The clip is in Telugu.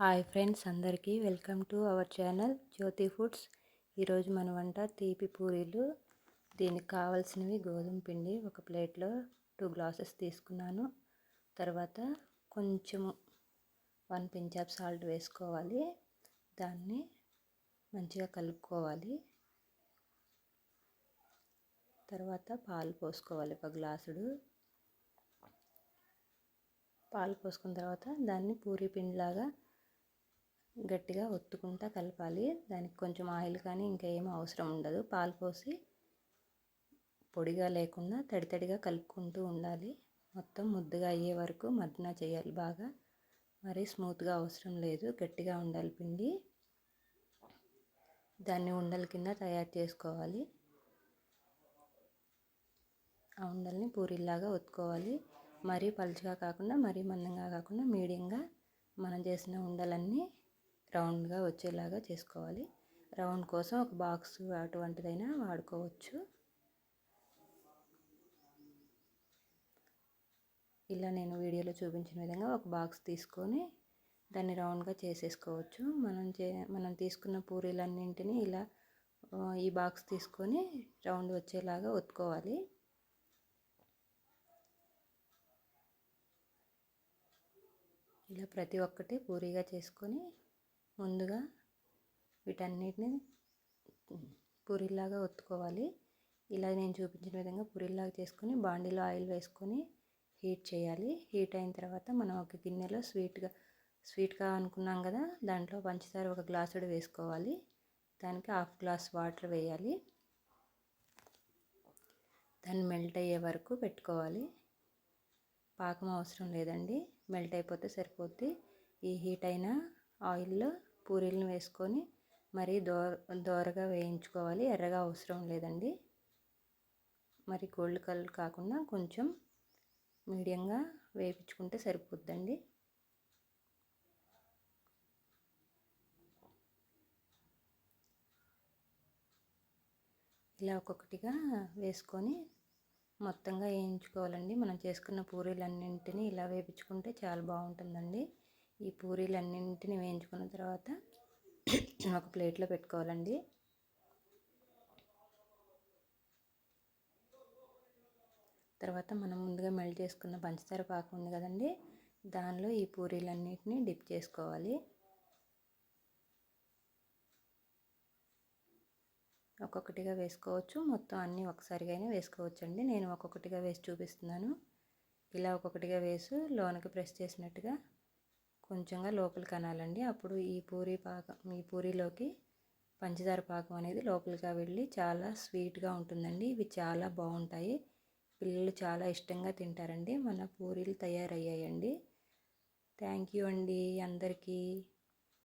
హాయ్ ఫ్రెండ్స్ అందరికీ welcome to our channel Jyothi foods. ఈరోజు మన వంట తీపి పూరీలు. దీనికి కావాల్సినవి గోధుమ పిండి ఒక ప్లేట్లో టూ గ్లాసెస్ తీసుకున్నాను. తర్వాత కొంచెము వన్ పించ్ ఆఫ్ సాల్ట్ వేసుకోవాలి. దాన్ని మంచిగా కలుపుకోవాలి. తర్వాత పాలు పోసుకోవాలి ఒక గ్లాసుడు. పాలు పోసుకున్న తర్వాత దాన్ని పూరీ పిండిలాగా గట్టిగా ఒత్తుకుంటా కలపాలి. దానికి కొంచెం ఆయిల్ కానీ ఇంకా ఏమీ అవసరం ఉండదు. పాలు పోసి పొడిగా లేకుండా తడి తడిగా కలుపుకుంటూ ఉండాలి. మొత్తం ముద్దగా అయ్యే వరకు మద్దన చేయాలి బాగా. మరీ స్మూత్గా అవసరం లేదు. గట్టిగా ఉండాలి పిండి. దాన్ని ఉండల కింద తయారు చేసుకోవాలి. ఆ ఉండల్ని పూరీలాగా ఒత్తుకోవాలి. మరీ పలుచగా కాకుండా మరీ మందంగా కాకుండా మీడియంగా మనం చేసిన ఉండలన్నీ రౌండ్గా వచ్చేలాగా చేసుకోవాలి. రౌండ్ కోసం ఒక బాక్స్ అటువంటిదైనా వాడుకోవచ్చు. ఇలా నేను వీడియోలో చూపించిన విధంగా ఒక బాక్స్ తీసుకొని దాన్ని రౌండ్గా చేసేసుకోవచ్చు. మనం చే మనం తీసుకున్న పూరీలన్నింటినీ ఇలా ఈ బాక్స్ తీసుకొని రౌండ్ వచ్చేలాగా ఒత్తుకోవాలి. ఇలా ప్రతి ఒక్కటి పూరీగా చేసుకొని ముందుగా వీటన్నిటిని పూరిలాగా ఒత్తుకోవాలి. ఇలా నేను చూపించిన విధంగా పూరిలాగా చేసుకొని బాండీలో ఆయిల్ వేసుకొని హీట్ చేయాలి. హీట్ అయిన తర్వాత మనం ఒక గిన్నెలో స్వీట్గా స్వీట్గా అనుకున్నాం కదా దాంట్లో పంచదార ఒక గ్లాసుడు వేసుకోవాలి. దానికి హాఫ్ గ్లాస్ వాటర్ వేయాలి. దాన్ని మెల్ట్ అయ్యే వరకు పెట్టుకోవాలి. పాకం అవసరం లేదండి. మెల్ట్ అయిపోతే సరిపోద్ది. ఈ హీట్ అయిన ఆయిల్లో పూరీలను వేసుకొని మరి దోర దోరగా వేయించుకోవాలి. ఎర్రగా అవసరం లేదండి. మరి గోల్డ్ కలర్ కాకుండా కొంచెం మీడియంగా వేయించుకుంటే సరిపోద్దండి. ఇలా ఒక్కొక్కటిగా వేసుకొని మొత్తంగా వేయించుకోవాలండి. మనం చేసుకున్న పూరీలన్నింటినీ ఇలా వేయించుకుంటే చాలా బాగుంటుందండి. ఈ పూరీలన్నింటినీ వేయించుకున్న తర్వాత ఒక ప్లేట్లో పెట్టుకోవాలండి. తర్వాత మనం ముందుగా మెల్ట్ చేసుకున్న పంచదార పాకు ఉంది కదండి దానిలో ఈ పూరీలన్నింటినీ డిప్ చేసుకోవాలి. ఒక్కొక్కటిగా వేసుకోవచ్చు మొత్తం అన్నీ ఒకసారిగానే వేసుకోవచ్చు అండి నేను ఒక్కొక్కటిగా వేసి చూపిస్తున్నాను. ఇలా ఒక్కొక్కటిగా వేసి లోనకి ప్రెస్ చేసినట్టుగా కొంచెంగా లోపలికి అనాలండి అప్పుడు ఈ పూరి పాకం ఈ పూరిలోకి పంచదార పాకం అనేది లోపలిగా వెళ్ళి చాలా స్వీట్గా ఉంటుందండి. ఇవి చాలా బాగుంటాయి. పిల్లలు చాలా ఇష్టంగా తింటారండి. మన పూరీలు తయారయ్యాయండి. థ్యాంక్ యూ అండి అందరికీ.